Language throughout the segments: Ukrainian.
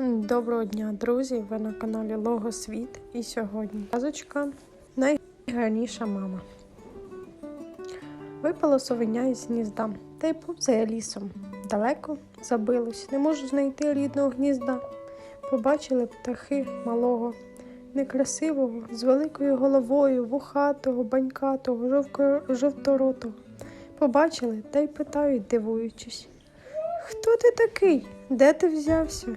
Доброго дня, друзі! Ви на каналі Логосвіт. І сьогодні казочка найгарніша мама. Випало совеня із гнізда та й повзає лісом. Далеко забилось, не можу знайти рідного гнізда. Побачили птахи малого, некрасивого, з великою головою, вухатого, банькатого, жовторотого. Побачили та й питають, дивуючись. Хто ти такий? Де ти взявся?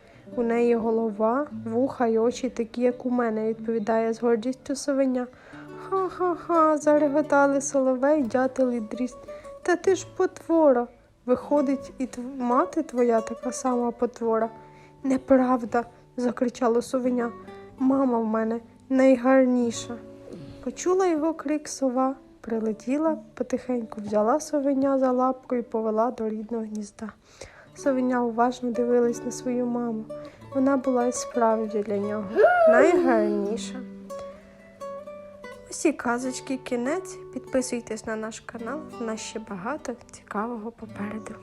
У неї голова, вуха й очі такі, як у мене, відповідає з гордістю совеня. Ха-ха-ха, зареготали соловей, дятел і дріст. Та ти ж потвора. Виходить, і тв... мати твоя така сама потвора. Неправда, закричало совеня. Мама в мене найгарніша. Почула його крик сова, прилетіла, потихеньку взяла совеня за лапку і повела до рідного гнізда. Совеня уважно дивилась на свою маму. Вона була і справді для нього найгарніша. Усі казочки, кінець. Підписуйтесь на наш канал, в нас ще багато цікавого попереду.